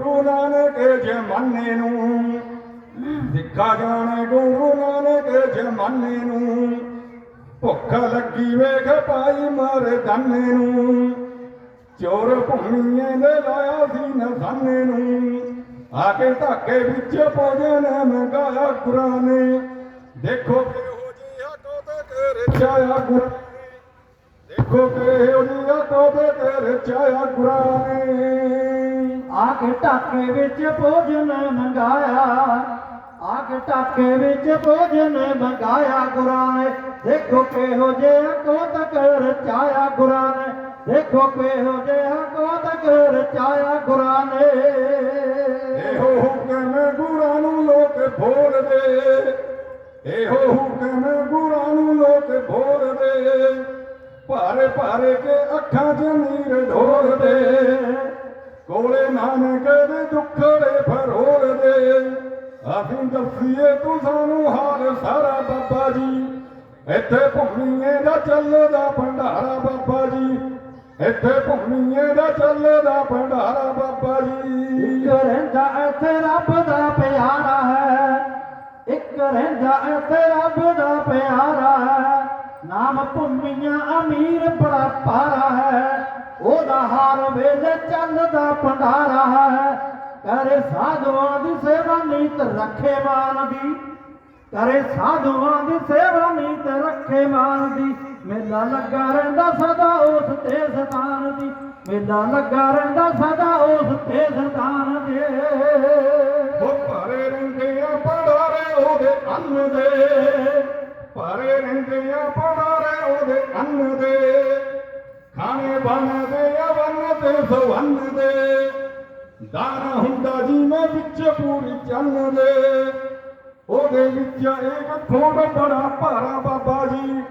ਗੁਰੂ ਨਾਨਕ ਜਮਾਨੇ ਨੂੰ। ਸਿੱਖਾ ਜਾਣੇ ਗੁਰੂ ਨਾਨਕ ਜਮਾਨੇ ਨੂੰ। ਭੁੱਖ ਲੱਗੀ ਵੇਖ ਪਾਈ ਮਾਰੇ ਦਾਨੇ ਨੂੰ। ਚੋਰ ਭੂਮੀਏ ਦੇ ਲਾਇਆ ਸੀ ਨਸਾਨੇ ਨੂੰ। ਆ ਕੇ ਧਾਕੇ ਵਿੱਚ ਭੋਜਨ ਮੰਗਾਇਆ ਗੁਰਾਂ ਨੇ। ਦੇਖੋ ਕਿਹੋ ਜਿਹਾ ਤੋਤੇ ਰਚਾਇਆ ਗੁਰਾਂ ਨੇ। ਦੇਖੋ ਕਿਹੋ ਜਿਹਾ ਤੋਤੇ ਰਚਾਇਆ ਗੁਰਾਂ ਨੇ। ਆ ਕੇ ਢਾਕੇ ਵਿੱਚ ਭੋਜਨ ਮੰਗਾਇਆ ਆ ਕੇ ਢਾਕੇ ਵਿੱਚ ਭੋਜਨ ਮੰਗਾਇਆ ਗੁਰਾਂ ਨੇ ਦੇਖੋ ਕਿਹੋ ਜਿਹਾ ਕੋਤਕ ਰਚਾਇਆ ਗੁਰਾਂ ਨੇ ਦੇਖੋ ਕਿਹੋ ਜਿਹਾ ਕੋਤਕ ਰਚਾਇਆ ਗੁਰਾਂ ਨੇ ਇਹੋ ਹੁਕਮ ਗੁਰਾਂ ਨੂੰ ਲੋਕ ਭੋਲਦੇ, ਇਹੋ ਹੁਕਮ ਗੁਰਾਂ ਨੂੰ ਲੋਕ ਭੋਲਦੇ ਭਾਰੇ ਭਾਰੇ ਕੇ ਅੱਖਾਂ 'ਚ ਨੀਰ ਢੋਲਦੇ। ਨਾਨਕ ਦੇ ਦੁੱਖੜੇ ਫਰੋਲਦੇ ਅਸੀਂ ਦੱਸੀਏ ਤੂੰ ਸਾਨੂੰ ਹਾਲ ਸਾਰਾ ਬਾਬਾ ਜੀ। ਇੱਥੇ ਭੂਮੀਏ ਦਾ ਚੱਲਦਾ ਭੰਡਾਰਾ ਬਾਬਾ ਜੀ। ਇੱਥੇ ਭੂਮੀਏ ਦਾ ਚੱਲਦਾ ਭੰਡਾਰਾ ਬਾਬਾ ਜੀ। ਰਹਿੰਦਾ ਇੱਥੇ ਰੱਬ ਦਾ ਪਿਆਰਾ ਹੈ। ਇੱਕ ਰਹਿੰਦਾ ਇੱਥੇ ਰੱਬ ਦਾ ਪਿਆਰਾ ਹੈ। ਨਾਮ ਭੁੰਮੀਆਂ ਅਮੀਰ ਬੜਾ ਪਾਰਾ ਹੈ। ਉਹਦਾ ਹਰ ਵੇਲੇ ਚੱਲਦਾ ਭੰਡਾਰਾ ਹੈ। ਕਰੇ ਸਾਧੂਆਂ ਦੀ ਸੇਵਾ ਨੀਤ ਰੱਖੇ ਮਾਨ ਦੀ। ਕਰੇ ਸਾਧੂਆਂ ਦੀ ਸੇਵਾ ਨੀਤ ਰੱਖੇ ਮਾਨ ਦੀ। ਮੇਲਾ ਲੱਗਾ ਰਹਿੰਦਾ ਸਦਾ ਉਸ ਤੇ ਸਤਾਨ ਦੀ। ਮੇਲਾ ਲੱਗਾ ਰਹਿੰਦਾ ਸਦਾ ਉਸ ਤੇ ਸਤਾਨ ਦੇ। ਉਹ ਭਾਰੇ ਰਹਿੰਦੇ ਆ ਪੜਾਰੇ ਉਹਦੇ ਅੰਨ ਦੇ। ਭਾਰੇ ਰਹਿੰਦੇ ਆ ਪੜਾਰੇ ਉਹਦੇ ਅੰਨ ਦੇ। ਖਾਣੇ ਬਣਦੇ ਆ ਵੰਨ ਦੇ ਦਾਣਾ ਹੁੰਦਾ ਜੀ ਵਿੱਚ ਪੂਰੀ ਚੰਨ ਦੇ ਉਹਦੇ ਵਿੱਚ ਇੱਕ ਥੋੜਾ ਬੜਾ ਭਾਰਾ ਬਾਬਾ ਜੀ।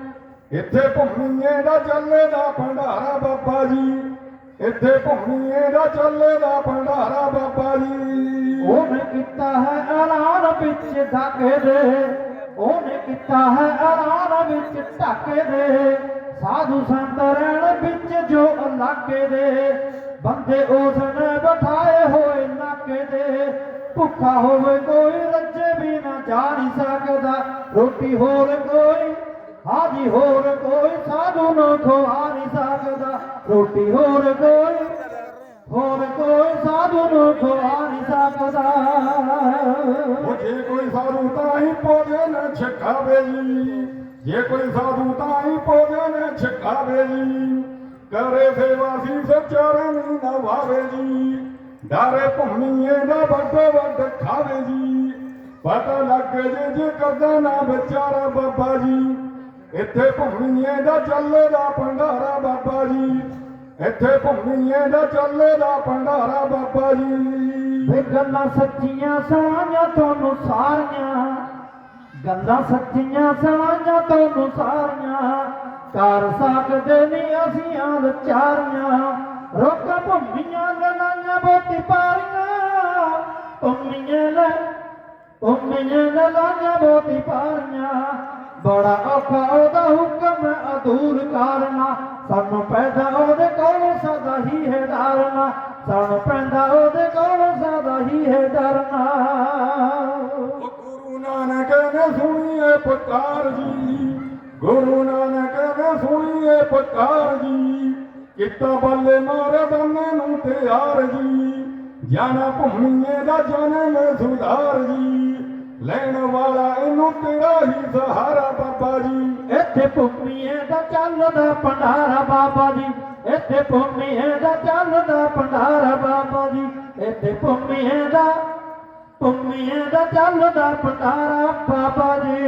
ਇੱਥੇ ਭੂਮੀਏ ਦਾ ਚੱਲਦਾ ਭੰਡਾਰਾ ਬਾਬਾ ਜੀ। ਇੱਥੇ ਭੂਮੀਏ ਦਾ ਚੱਲਦਾ ਭੰਡਾਰਾ ਬਾਬਾ ਜੀ। ਉਹਨੇ ਕੀਤਾ ਹੈ ਐਲਾਨ ਵਿੱਚ ਢਾਕੇ ਦੇ। ਉਹਨੇ ਕੀਤਾ ਹੈ ਐਲਾਨ ਵਿੱਚ ਢਾਕੇ ਦੇ। ਸਾਧੂ ਸੰਤ ਰਹਿਣ ਵਿੱਚ ਜੋ ਇਲਾਕੇ ਦੇ। ਬੰਦੇ ਉਸ ਨੇ ਬਿਠਾਏ ਹੋਏ ਨਾਕੇ ਦੇ। ਭੁੱਖਾ ਹੋਵੇ ਕੋਈ ਰੱਜੇ ਵੀ ਨਾ ਜਾ ਨਹੀਂ ਸਕਦਾ। ਰੋਟੀ ਹੋਰ ਕੋਈ, ਹਾਜੀ ਹੋਰ ਕੋਈ ਸਾਧੂ ਨੂੰ ਖਵਾ ਨਹੀਂ ਸਕਦਾ। ਰੋਟੀ ਹੋਰ ਕੋਈ ਹੋਰ ਕੋਈ ਸਾਧੂ ਨੂੰ ਖਵਾ ਨਹੀਂ ਸਕਦਾ। ਉਹ ਜੇ ਕੋਈ ਸਾਧੂ ਤਾਂ ਹੀ ਭੋਜਨ ਛਕਾਵੇ ਜੀ। ਜੇ ਕੋਈ ਸਾਧੂ ਤਾਂ ਹੀ ਭੋਜਨ ਛਕਾਵੇ ਜੀ। ਕਰੇ ਸੇਵਾ ਸੀ ਸਚਰਨ ਨਵਾਵੇ ਜੀ। ਡਾਰੇ ਭੂਮੀਏ ਦਾ ਵੱਡ ਵੱਡ ਖਾਵੇ ਜੀ। ਪਤਾ ਲੱਗ ਜੇ ਜੇ ਕਰਦਾ ਨਾ ਵਿਚਾਰਾ ਬਾਬਾ ਜੀ। ਇੱਥੇ ਭੂਮੀਏ ਦਾ ਚੱਲਦਾ ਭੰਡਾਰਾ ਬਾਬਾ ਜੀ। ਇੱਥੇ ਭੂਮੀਏ ਦਾ ਚੱਲਦਾ ਭੰਡਾਰਾ ਬਾਬਾ ਜੀ। ਵੇ ਗੱਲਾਂ ਸੱਚੀਆਂ ਸੁਣਾਈਆਂ ਤੁਹਾਨੂੰ ਸਾਰੀਆਂ। ਗੱਲਾਂ ਸੱਚੀਆਂ ਸੁਣਾਈਆਂ ਤੁਹਾਨੂੰ ਸਾਰੀਆਂ। ਕਰ ਸਕਦੇ ਨਹੀਂ ਅਸੀਂ ਆਂ ਵਿਚਾਰੀਆਂ ਰੋਕਾਂ ਭੁੰਮੀਆਂ ਲਨਾਈਆਂ ਬੋਤੀ ਪਾਰੀਆਂ। ਭੁੰਮੀਆਂ ਲੈ, ਭੁੰਮੀਆਂ ਲਨਾਈਆਂ ਬੋਤੀ ਪਾਰੀਆਂ। ਬੜਾ ਔਖਾ ਉਹਦਾ ਹੁਕਮ ਅਧੂਰ ਕਰਨਾ। ਸਾਨੂੰ ਪੈਦਾ ਉਹਦੇ ਕੋਲ ਸਦਾ ਹੀ ਹੈ ਡਰਨਾ। ਸਾਨੂੰ ਪੈਂਦਾ ਉਹਦੇ ਕੋਲ ਸਦਾ ਹੀ ਹੈ ਡਰਨਾ। ਗੁਰੂ ਨਾਨਕ ਨੇ ਸੁਣੀਏ ਪੁਕਾਰ ਜੀ। ਗੁਰੂ ਨਾਨਕ ਨੇ ਸੁਣੀਏ ਪੁਕਾਰ ਜੀ। ਕੀਤਾ ਬੱਲੇ ਮਾਰੇ ਬੰਨੇ ਨੂੰ ਤਿਆਰ ਜੀ। ਜਾਣਾ ਭੂਮੀਏ ਦਾ ਜਨਮ ਸੁਧਾਰ ਜੀ। ਲੈਣ ਵਾਲਾ ਇਹਨੂੰ ਤੇਰਾ ਹੀ ਸਹਾਰਾ ਬਾਬਾ ਜੀ। ਇੱਥੇ ਭੂਮੀਏ ਦਾ ਚੱਲਦਾ ਭੰਡਾਰਾ ਬਾਬਾ ਜੀ। ਇੱਥੇ ਭੂਮੀਏ ਦਾ ਚੱਲਦਾ ਭੰਡਾਰਾ ਬਾਬਾ ਜੀ। ਇੱਥੇ ਭੂਮੀਏ ਦਾ ਭੂਮੀਏ ਦਾ ਚੱਲਦਾ ਭੰਡਾਰਾ ਬਾਬਾ ਜੀ।